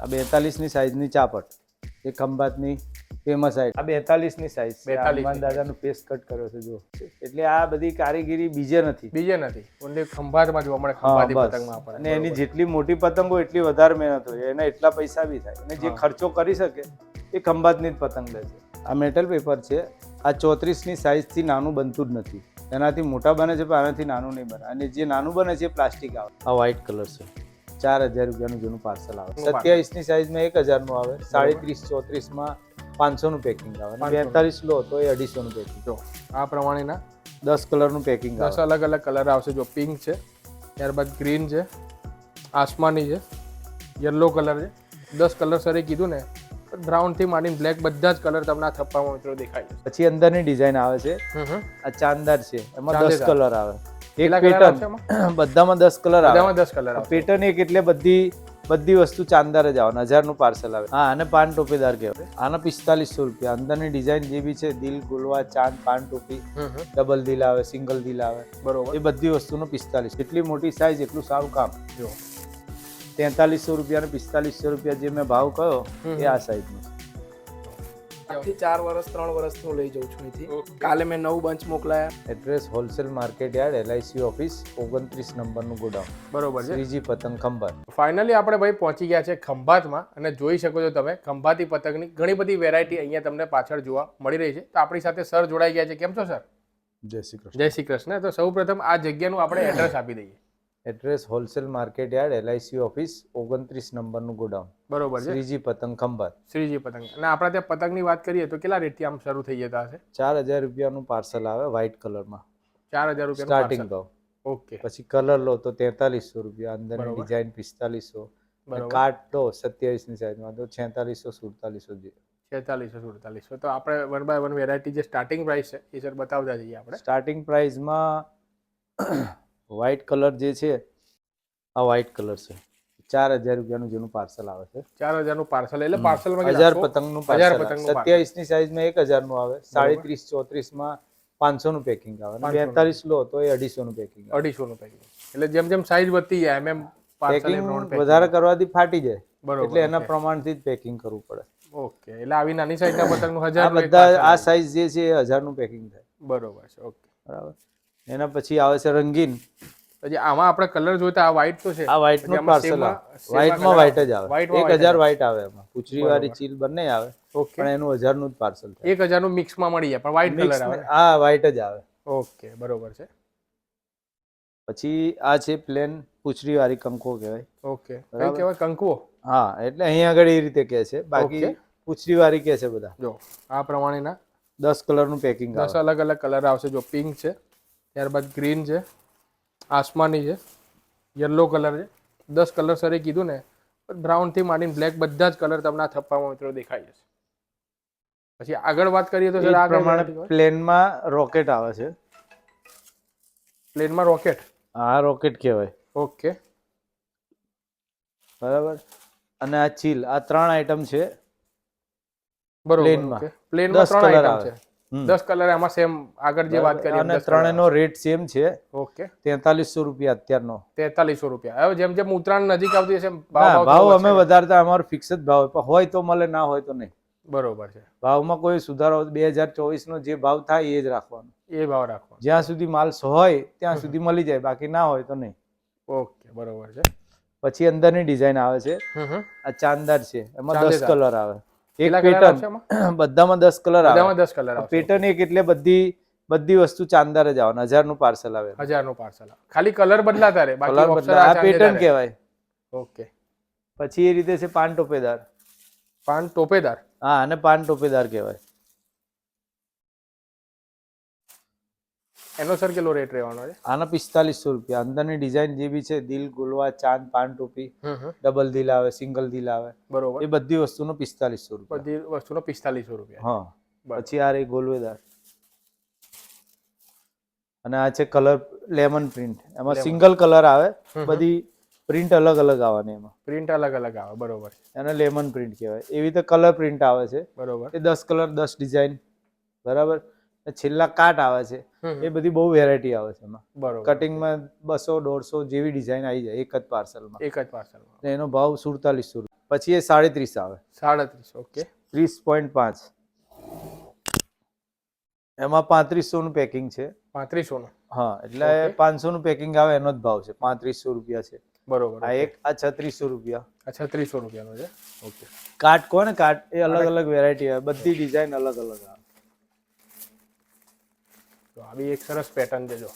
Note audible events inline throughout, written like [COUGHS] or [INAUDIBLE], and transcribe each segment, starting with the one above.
આ બેતાલીસની સાઈઝની ચાપટ. એ ખંભાતની ફેમસ આઈટ આ બેતાલીસની સાઈઝ છે. 42 ની હનુમાન દાદાનું પેસ્ટ કટ કર્યો છે જો એટલે આ બધી કારીગીરી બીજે નથી. બીજે નથી. ઓનલી ખંભાતમાં જોવા મળે ખંભાતી પતંગમાં પતંગમાં અને એની જેટલી મોટી પતંગ હોય એટલી વધારે મહેનત હોય. એના એટલા પૈસા બી થાય. અને જે ખર્ચો કરી શકે એ ખંભાતની જ પતંગ લે છે. આ મેટલ પેપર છે. આ ચોત્રીસની સાઇઝથી નાનું બનતું જ નથી. એનાથી મોટા બને છે પણ આનાથી નાનું નહીં બને. અને જે નાનું બને છે એ પ્લાસ્ટિક આવે. આ વ્હાઇટ કલર છે. ચાર હજાર રૂપિયાનું જૂનું પાર્સલ આવે. સત્યાવીસની સત્યાવીસની સાઈઝમાં એક હજારનું આવે. સાડત્રીસ ચોત્રીસમાં પાંચસોનું પેકિંગ આવે. અને 500 નું. બેતાલીસ લો તો એ અઢીસોનું પેકિંગ જો આ પ્રમાણેના દસ કલરનું પેકિંગ દસ અલગ અલગ કલર આવશે. જો પિંક છે ત્યારબાદ ગ્રીન છે આસમાની છે યલો કલર છે. દસ કલર સરે કીધું ને બ્રાઉનથી માંડીને બ્લેક બધા જ કલર તમને આ થપ્પામાં મિત્રો દેખાય છે પછી અંદરની ડિઝાઇન આવે છે. આ ચાંદાર છે એમાં દસ કલર આવે. એક પેટર્ન. [CLEARS THROAT] બધામાં દસ કલર આવે. બધામાં દસ કલર પેટર્ન એક એટલે બધી બધી વસ્તુ ચાંદાર જ આવે હજારનું પાર્સલ આવે. હા અને પાન ટોપીદાર કહેવાય. આના પિસ્તાલીસો રૂપિયા. અંદરની ડિઝાઇન જે બી છે દિલ ગુલવા ચાંદ પાન ટોપી. ડબલ દિલ આવે સિંગલ દિલ આવે. બરોબર. એ બધી વસ્તુનો પિસ્તાલીસ. એટલી મોટી સાઈઝ એટલું સારું કામ. જો. તેતાલીસો રૂપિયા અને પિસ્તાલીસો રૂપિયા જે મેં ભાવ કહ્યો. એ આ સાઈઝનો આજથી ચાર વર્ષ ત્રણ વર્ષનું લઈ જાઉં છું અહીંથી. કાલે મેં નવ બંચ મોકલાયા. Address wholesale market yard LIC office ઓગણત્રીસ નંબરનું ગોડાઉન. બરોબર છે. ત્રીજી પતંગ ખંભાત. ફાઇનલી આપણે ભાઈ પહોંચી ગયા છે ખંભાતમાં અને જોઈ શકો છો તમે ખંભાતી પતંગની ઘણી બધી વેરાયટી અહીંયા તમને પાછળ જોવા મળી રહી છે. તો આપણી સાથે સર જોડાઈ ગયા છે. કેમ છો સર જય શ્રી કૃષ્ણ. જય શ્રી કૃષ્ણ. તો સૌ પ્રથમ આ જગ્યાનું આપણે એડ્રેસ આપી દઈએ. Address wholesale market yard LIC office ઓગણત્રીસ નંબરનું ગોડાઉન. બરોબર છે. શ્રીજી પતંગ ખંભાત. શ્રીજી પતંગ. અને આપણે ત્યાં પતંગની વાત કરીએ તો કેટલા રેટથી આમ શરૂ થઈ જતા હશે? ચાર હજાર રૂપિયાનું પાર્સલ આવે વ્હાઇટ કલરમાં ચાર હજાર રૂપિયા સ્ટાર્ટિંગ ભાવ. ઓકે. પછી કલર લો તો તેતાલીસો રૂપિયા અંદરની ડિઝાઇન પિસ્તાલીસો. બરોબર. કાટ લો સત્યાવીસની સાઈઝમાં તો છેતાલીસો સુડતાલીસો જે છેતાલીસો સુડતાલીસો. તો આપણે વન બાય વન વેરાયટી જે સ્ટાર્ટિંગ પ્રાઇસ છે એ સર બતાવતા જઈએ આપણે. સ્ટાર્ટિંગ પ્રાઇસમાં વ્હાઇટ કલર જે છે આ વ્હાઇટ કલર છે. ચાર હજાર રૂપિયાનું જેનું પાર્સલ આવે છે. ચાર હજારનું પાર્સલ એટલે પાર્સલમાં હજાર પતંગનું હજાર parcel. સત્યાવીસની સાઈઝમાં એક હજારનું આવે. સાડત્રીસ ચોત્રીસમાં પાંચસોનું પેકિંગ આવે. અને 500 નું. બેતાલીસ લો તો એ અઢીસોનું પેકિંગ અઢીસો અઢીસોનું પેકિંગ એટલે જેમ જેમ સાઇઝ વધતી જાય એમ એમ પેકિંગ વધારે કરવાથી ફાટી જાય. બરોબર એટલે એના. પ્રમાણથી જ પેકિંગ કરવું પડે. ઓકે એટલે આવી નાની સાઇઝના પતંગનું હજાર બધા આ સાઇઝ જે છે એ હજારનું પેકિંગ થાય. બરોબર છે ઓકે. બરાબર. એના પછી આવે છે રંગીન. પછી આમાં આપણે કલર જોઈએ આ વ્હાઈટ તો છે. આ વ્હાઈટનું પાર્સલ માં- વ્હાઈટમાં માં વ્હાઈટ જ આવે. માં એક હજાર. વ્હાઈટ આવે એમાં. પૂછરી વાળી ચીલ બંને આવે. પણ એનું હજારનું જ પાર્સલ થાય. એક હજારનું મિક્સમાં મળી જાય પણ વ્હાઈટ કલર આવે. હા વ્હાઈટ જ આવે. ઓકે બરોબર છે. પછી આ છે પ્લેન પૂછરી વાળી કંકો કહેવાય. ઓકે. કહેવાય? કંકુઓ? હા એટલે અહીંયા આગળ એ રીતે કહે છે. બાકી પૂછરી વાળી કહે છે બધા. જો આ પ્રમાણેના દસ કલરનું પેકિંગ દસ અલગ અલગ કલર આવશે. જો પિંક છે ત્યારબાદ ગ્રીન છે આસમાની છે યલો કલર છે. દસ કલર સરે કીધું ને બ્રાઉનથી માંડીને બ્લેક બધા જ કલર તમને આ થપ્પામાં મિત્રો દેખાઈ જશે. પછી આગળ વાત કરીએ તો સર આ પ્રમાણે પ્લેનમાં રોકેટ આવે છે. પ્લેનમાં રોકેટ આ રોકેટ કહેવાય. ઓકે. બરાબર. અને આ ચીલ આ ત્રણ આઈટમ છે. બરોબર પ્લેનમાં. પ્લેનમાં ત્રણ આઈટમ છે. દસ કલર એમાં સેમ આગળ જે વાત કરી અને ત્રણેયનો રેટ સેમ છે. ઓકે તેતાલીસો રૂપિયા અત્યારનો. તેતાલીસો રૂપિયા. હવે જેમ જેમ ઉત્તરાયણ નજીક આવતી હશે ભાવ અમે વધારતા અમારો ફિક્સ જ ભાવ હોય. પણ હોય તો મળે ના હોય તો નહીં. બરોબર છે. ભાવમાં કોઈ સુધારો બે હજાર ચોવીસ નો જે ભાવ થાય એ જ રાખવાનો. એ ભાવ રાખવાનો. જ્યાં સુધી માલ હોય ત્યાં સુધી મળી જાય. બાકી ના હોય તો નહીં. ઓકે બરોબર છે. પછી અંદરની ડિઝાઇન આવે છે. આ ચાંદાર છે. એમાં દસ કલર આવે. એક પેટર્ન. [CLEARS THROAT] બધામાં દસ કલર બધામાં દસ કલર પેટર્ન એક એટલે બધી બધી વસ્તુ ચાંદાર જ આવે હજારનું પાર્સલ આવે હજારનું પાર્સલ ખાલી કલર બદલાતા રહે. કલર બદલા આ પેટર્ન કહેવાય. ઓકે. પછી એ રીતે છે પાન ટોપેદાર. પાન ટોપેદાર. હા અને પાન ટોપેદાર કહેવાય. એનો સર કેટલો રેટ રહેવાનો છે? આના પિસ્તાલીસો રૂપિયા. અંદરની ડિઝાઇન જે બી છે દિલ ગુલવા ચાંદ પાન ટોપી ડબલ દિલ આવે સિંગલ દિલ આવે બરોબર. એ બધી વસ્તુનો પિસ્તાલીસો રૂપિયા. બધી વસ્તુનો પિસ્તાલીસો રૂપિયા. હા. પછી આ રહી ગોલવેદાર. અને આ છે કલર લેમન પ્રિન્ટ એમાં સિંગલ કલર આવે બધી પ્રિન્ટ અલગ અલગ આવવાની એમાં. પ્રિન્ટ અલગ અલગ આવે બરોબર. એને લેમન પ્રિન્ટ કહેવાય. એવી રીતે કલર પ્રિન્ટ આવે છે. બરોબર. એ દસ કલર દસ ડિઝાઇન બરાબર? છેલ્લા કાટ આવે છે. એ બધી બહુ વેરાયટી આવે છે એમાં. બરોબર. કટિંગમાં બસો દોઢસો જેવી ડિઝાઇન આવી જાય એક જ પાર્સલમાં એક જ પાર્સલમાં એનો ભાવ સુડતાલીસો રૂપિયા પછી એ સાડત્રીસ આવે. સાડત્રીસ ઓકે. ત્રીસ પોઈન્ટ પાંચ. એમાં પાંત્રીસોનું પેકિંગ છે. પાંત્રીસો નું હા એટલે પાંચસો નું પેકિંગ આવે એનો જ ભાવ છે. પાંત્રીસો રૂપિયા છે. બરોબર આ એક આ છત્રીસો રૂપિયા. આ છત્રીસો રૂપિયાનો છે? ઓકે. કાટ કોને કાટ એ અલગ અલગ વેરાયટી આવે. બધી ડિઝાઇન અલગ અલગ આવે. તો આ એક સરસ પેટર્ન છે જો.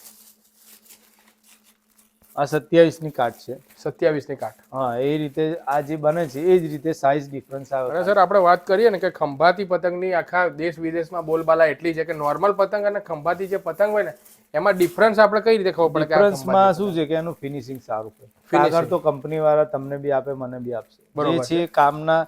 આ સત્યાવીસની કાટ છે. સત્યાવીસની કાઠ હા એ રીતે આ જે બને છે એ જ રીતે સાઇઝ ડિફરન્સ અને સર આપણે વાત કરીએ ને કે ખંભાતી પતંગની આખા દેશ વિદેશમાં બોલબાલા એટલી છે કે નોર્મલ પતંગ અને ખંભાતી જે પતંગ હોય ને એમાં ડિફરન્સ આપણે કઈ રીતે ખબર પડે ડિફરન્સમાં શું છે કે એનું ફિનિશિંગ સારું છે. કાગળ તો કંપની વાળા તમને બી આપે મને બી આપશે. જે છે. કામના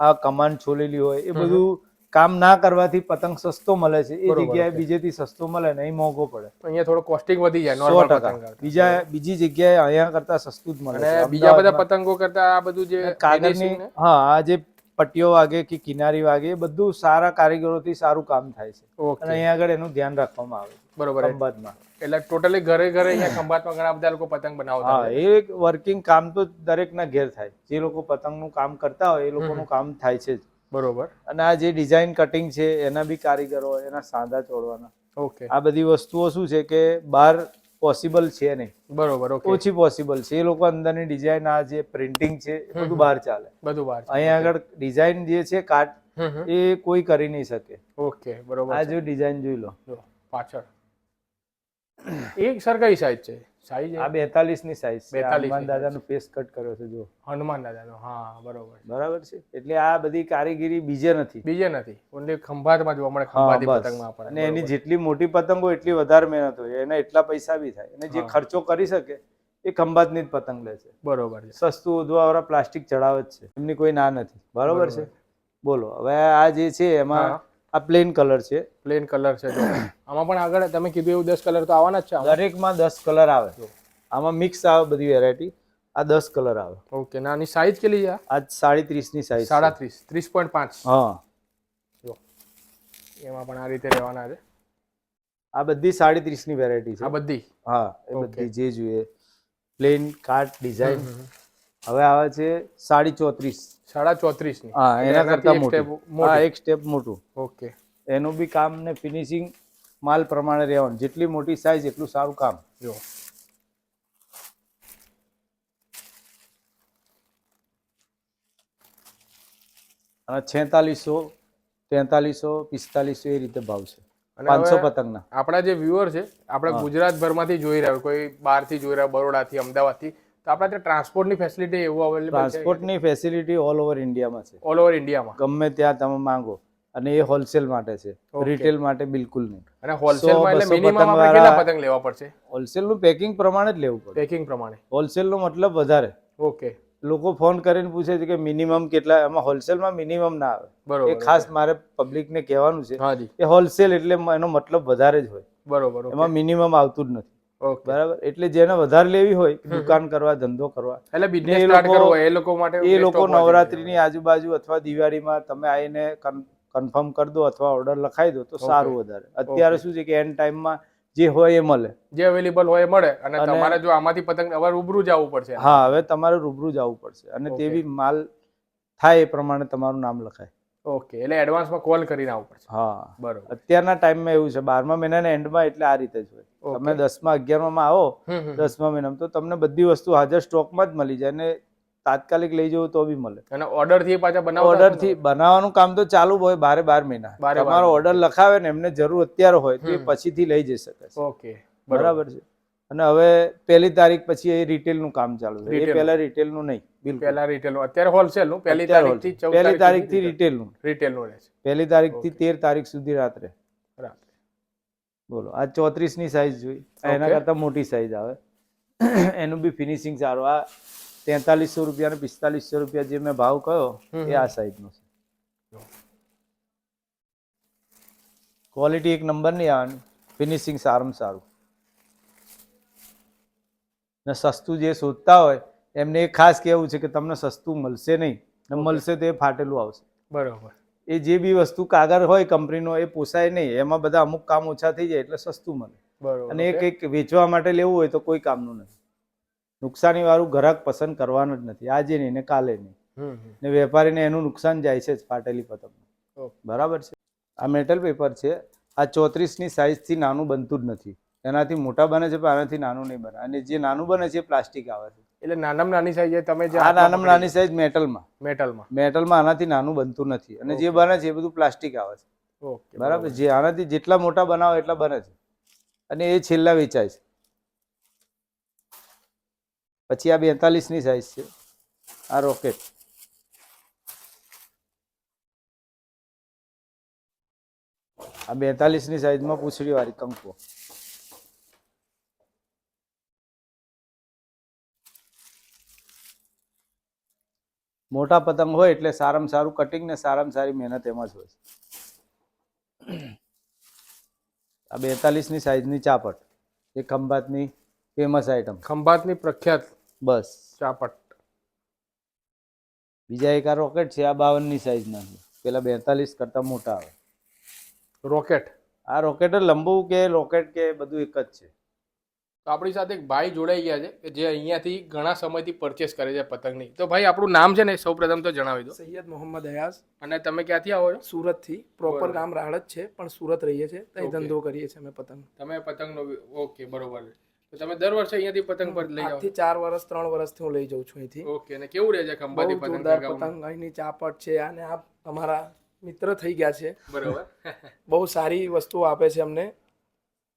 આ કમાન્ડ છોલેલી હોય એ બધું કામ ના કરવાથી પતંગ સસ્તો મળે છે. એ જગ્યાએ બીજેથી સસ્તો મળે ને અહીં મોંઘો પડે. અહીંયા થોડો કોસ્ટિંગ વધી જાય સો ટકા. બીજા બીજી જગ્યાએ અહીંયા કરતા સસ્તું જ મળે છે. બીજા બધા પતંગો કરતા આ બધું જે કાગળની હા આ જે પટ્ટીઓ વાગે કે કિનારી વાગે એ બધું સારા કારીગરોથી સારું કામ થાય છે. અને અહીંયા આગળ એનું ધ્યાન રાખવામાં આવે છે. બરોબર ખંભાતમાં. એટલે ટોટલી ઘરે ઘરે અહીંયા ખંભાતમાં ઘણા બધા લોકો પતંગ બનાવતા હા હોય. એ વર્કિંગ કામ તો દરેકના ઘેર થાય. જે લોકો પતંગનું કામ કરતા હોય એ લોકોનું કામ થાય છે જ. બરોબર. અને આ જે ડિઝાઇન કટિંગ છે એના બી કારીગરો એના સાંધા ચોડવાના ઓકે. આ બધી વસ્તુઓ શું છે કે બહાર પોસિબલ છે નહીં. બરોબર ઓછી પોસિબલ છે. એ લોકો અંદરની ડિઝાઇન આ જે પ્રિન્ટિંગ છે એ બધું બહાર ચાલે. બધું બહાર અહીંયા આગળ ડિઝાઇન જે છે કાટ. એ કોઈ કરી નહીં શકે. ઓકે બરોબર આ. જો ડિઝાઇન જોઈ લો. પાછળ. એક સર સાઈઝ છે. સાઈઝ આ બેતાલીસની સાઈઝ છે. હનુમાન દાદાનો ફેસ કટ કર્યો છે જો હનુમાન દાદાનો હા બરોબર. બરાબર છે? એટલે આ બધી કારીગીરી બીજે નથી. બીજે નથી. ઓનલી ખંભાતમાં જોવા મળે ખંભાતી પતંગમાં આપણને અને એની જેટલી મોટી પતંગ હોય એટલી વધારે મહેનત હોય. એના એટલા પૈસા બી થાય. અને જે ખર્ચો કરી શકે એ ખંભાતની જ પતંગ લે છે. બરોબર છે. સસ્તું ઉધવાવાળા પ્લાસ્ટિક ચડાવે જ છે. એમની કોઈ ના નથી. બરોબર છે? બોલો. હવે આ જે છે એમાં. આ પ્લેન કલર છે. પ્લેન કલર છે [COUGHS] આમાં પણ આગળ તમે કીધું એવું દસ કલર તો આવવાના જ છે. દરેકમાં દસ કલર આવે. આમાં મિક્સ આવે બધી વેરાયટી આ દસ કલર આવે. ઓકે ના આની સાઈઝ કેટલી છે આ? સાડી ત્રીસની સાઈઝ સાડા ત્રીસ પોઈન્ટ પાંચ. હા. જો. એમાં પણ આ રીતે રહેવાના છે. આ બધી સાડી ત્રીસની વેરાયટી આ બધી? હા એ બધી જે જોઈએ. પ્લેન કાર્ટ ડિઝાઇન હવે આવે છે સાડી ચોત્રીસ. સાડા ચોત્રીસ હા એના કરતા મોટું. હા એક સ્ટેપ મોટું. ઓકે. એનું બી કામ ને ફિનિશિંગ માલ પ્રમાણે રહેવાનું. જેટલી મોટી સાઈઝ એટલું સારું કામ. જો. અને છેતાલીસો તેતાલીસો પિસ્તાલીસો એ રીતે ભાવ છે. પાંચસો પતંગના. આપણા જે વ્યુઅર છે આપણે ગુજરાતભરમાંથી જોઈ રહ્યા હોય કોઈ બહારથી જોઈ રહ્યા બરોડાથી અમદાવાદથી તો આપણા ત્યાં ટ્રાન્સપોર્ટની ફેસિલિટી એવું અવેલેબલ છે? ટ્રાન્સપોર્ટની ફેસિલિટી ઓલ ઓવર ઇન્ડિયામાં છે. ઓલ ઓવર ઇન્ડિયામાં ગમે ત્યાં તમે માંગો. અને એ હોલસેલ માટે છે. રિટેલ માટે બિલકુલ નહીં. અને હોલસેલમાં એટલે મિનિમમ આપણે કેટલા પતંગ લેવા પડશે? હોલસેલનું પેકિંગ પ્રમાણે જ લેવું પડે. પેકિંગ પ્રમાણે. હોલસેલનો મતલબ વધારે. ઓકે લોકો ફોન કરીને પૂછે છે કે મિનિમમ કેટલા એમાં હોલસેલમાં મિનિમમ ના આવે. બરોબર એ ખાસ મારે પબ્લિકને કહેવાનું છે એ કે હોલસેલ એટલે એનો મતલબ વધારે જ હોય. બરોબર એમાં મિનિમમ આવતું જ નથી. બરાબર? એટલે જેને વધારે લેવી હોય દુકાન કરવા ધંધો કરવા. એટલે બિઝનેસ એ સ્ટાર્ટ લોકો- કરવો એ લોકો માટે એ લોકો નવરાત્રીની આજુબાજુ અથવા દિવાળીમાં તમે આવીને કન્ફર્મ કરી દો અથવા ઓર્ડર લખાઈ દો તો સારું વધારે. અત્યારે શું છે કે એન્ડ ટાઈમમાં જે હોય એ મળે. જે અવેલેબલ હોય એ મળે. અને તમારે જો આમાંથી પતંગ હવે રૂબરૂ જવું પડશે. હા હવે તમારે રૂબરૂ જવું પડશે. અને તે બી માલ થાય એ પ્રમાણે તમારું નામ લખાય. ઓકે એટલે એડવાન્સમાં કોલ કરીને આવવું પડશે. હા. બરોબર. અત્યારના ટાઈમમાં એવું છે બારમા મહિનાના એન્ડમાં એટલે આ રીતે જ હોય. તમે દસમા અગિયારમાં આવો. દસમા મહિનામાં. તો તમને બધી વસ્તુ હાજર સ્ટોકમાં જ મળી જાય અને તાત્કાલિક લઈ જવું તો બી મળે. અને ઓર્ડરથી પાછા બનાવતા ઓર્ડરથી? બનાવવાનું કામ તો ચાલુ હોય બારે બાર મહિના. તમારો ઓર્ડર લખાવે ને એમને જરૂર અત્યારે હોય તો એ પછીથી લઈ જઈ શકે ઓકે બરાબર છે. અને હવે પહેલી તારીખ પછી એ રિટેલનું કામ ચાલુ છે. એ પહેલા રિટેલનું નહીં બિલકુલ. પહેલા રિટેલનું અત્યારે હોલસેલનું પહેલી તારીખથી ચૌદ પહેલી તારીખથી રિટેલનું રિટેલનું રિટેલનું રહેશે પહેલી તારીખથી તેર તારીખ સુધી રાત્રે. બોલો આ ચોત્રીસની સાઇઝ જોઈ. એના કરતાં મોટી સાઇઝ આવે. એનું બી ફિનિશિંગ સારું. આ તેતાલીસો રૂપિયા અને પિસ્તાલીસો રૂપિયા જે મેં ભાવ કયો એ આ સાઈઝ નો છે. ક્વોલિટી એક નંબર નહીં આવવાની ફિનિશિંગ સારામાં સારું. ને સસ્તું જે શોધતા હોય એમને એ ખાસ કહેવું છે કે તમને સસ્તું મળશે નહીં. ને મળશે તો એ ફાટેલું આવશે. બરાબર. એ જે બી વસ્તુ કાગળ હોય કંપનીનો એ પોસાય નહીં. એમાં બધા અમુક કામ ઓછા થઈ જાય એટલે સસ્તું મળે. બરાબર અને એ કંઈક વેચવા માટે લેવું હોય તો કોઈ કામનું નથી. નુકસાની વાળું ગ્રાહક પસંદ કરવાનું જ નથી. આજે નહીં ને કાલે નહીં. ને વેપારીને એનું નુકસાન જાય છે જ ફાટેલી પતંગ. બરાબર છે? આ મેટલ પેપર છે. આ ચોત્રીસની સાઇઝથી નાનું બનતું જ નથી. એનાથી મોટા બને છે પણ આનાથી નાનું નહીં બને. અને જે નાનું બને છે એ પ્લાસ્ટિક આવે છે. એટલે નાનામાં નાની સાઈઝ તમે જે આ નાનામાં નાની સાઈઝ મેટલમાં. મેટલમાં. મેટલમાં આનાથી નાનું બનતું નથી. અને જે બને છે એ બધું પ્લાસ્ટિક આવે છે. ઓકે બરાબર? જે આનાથી જેટલા મોટા બનાવો એટલા બને છે. અને એ છેલ્લા વેચાય છે. પછી આ બેતાલીસની સાઇઝ છે. આ રોકેટ આ બેતાલીસની સાઇઝમાં પૂંછડી વાળી કંકુ. મોટા પતંગ હોય એટલે સારામાં સારું કટિંગ ને સારામાં સારી મહેનત એમાં જ હોય છે. આ બેતાલીસની સાઈઝની ચાપટ. એ ખંભાતની ફેમસ આઈટમ ખંભાતની પ્રખ્યાત બસ. ચાપટ. બીજા એક આ રોકેટ છે આ બાવનની સાઈઝના પેલા બેતાલીસ કરતાં મોટા આવે. રોકેટ આ રોકેટ લંબુ કે રોકેટ કે બધું એક જ છે? તો આપણી સાથે એક ભાઈ જોડાઈ ગયા છે કે જે અહીંયાથી ઘણા સમયથી પરચેસ કરે છે પતંગની. તો ભાઈ આપણું નામ છે ને સૌ પ્રથમ તો જણાવી દો. સૈયદ મોહમ્મદ અયાઝ. અને તમે ક્યાંથી આવો છો? સુરતથી. પ્રોપર. ગામ રાહડત છે પણ સુરત રહીએ છીએ. ત્યાં ધંધો કરીએ છીએ અમે પતંગ. તમે પતંગનો ઓકે બરોબર તો તમે દર વર્ષે અહીંયાથી પતંગ પર લઈ જાઓ ચાર વર્ષ ત્રણ વર્ષથી હું લઈ જાઉં છું અહીંથી. ઓકે અને કેવું રહે છે ખંભાતી પતંગ? પતંગ. અહીંની ચાપટ છે અને આ અમારા મિત્ર થઈ ગયા છે. બરોબર. બહુ સારી વસ્તુઓ આપે છે અમને.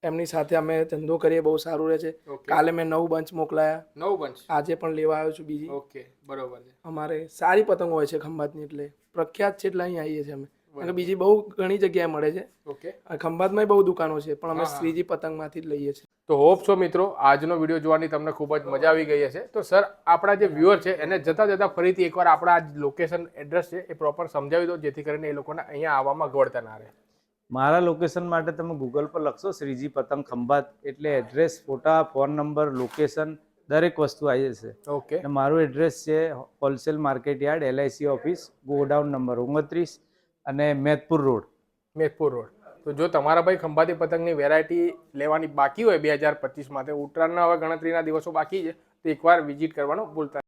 એમની સાથે અમે ધંધો કરીએ બહુ સારું રહે છે. કાલે મેં નવ બંચ મોકલાયા. નવ બંચ? આજે પણ લેવા આવ્યો છું બીજી. ઓકે બરોબર છે. અમારે સારી પતંગો હોય છે ખંભાતની એટલે પ્રખ્યાત છે એટલે અહીં આવીએ છીએ અમે. અને બીજી બહુ ઘણી જગ્યાએ મળે છે. ઓકે ખંભાતમાં બહુ દુકાનો છે પણ અમે. શ્રીજી પતંગમાંથી જ લઈએ છીએ. તો હોપ છો મિત્રો આજનો વીડિયો જોવાની તમને ખૂબ જ મજા આવી ગઈ હશે. તો સર આપણા જે વ્યુઅર છે એને જતા જતા ફરીથી એકવાર આપણા આ લોકેશન એડ્રેસ છે એ પ્રોપર સમજાવી દો જેથી કરીને એ લોકોને અહીંયા આવવામાં ગવડતા ના રહે. મારા લોકેશન માટે તમે ગૂગલ પર લખશો શ્રીજી પતંગ ખંભાત એટલે એડ્રેસ ફોટા ફોન નંબર લોકેશન દરેક વસ્તુ આવી જશે. ઓકે મારું એડ્રેસ છે wholesale market yard LIC office godown number ઓગણત્રીસ અને મેધપુર રોડ. મેધપુર રોડ. તો જો તમારા ભાઈ ખંભાતી પતંગની વેરાયટી લેવાની બાકી હોય બે હજાર પચીસ માટે ઉત્તરાયણના હવે ગણતરીના દિવસો બાકી છે તો એકવાર વિઝિટ કરવાનું ભૂલતા.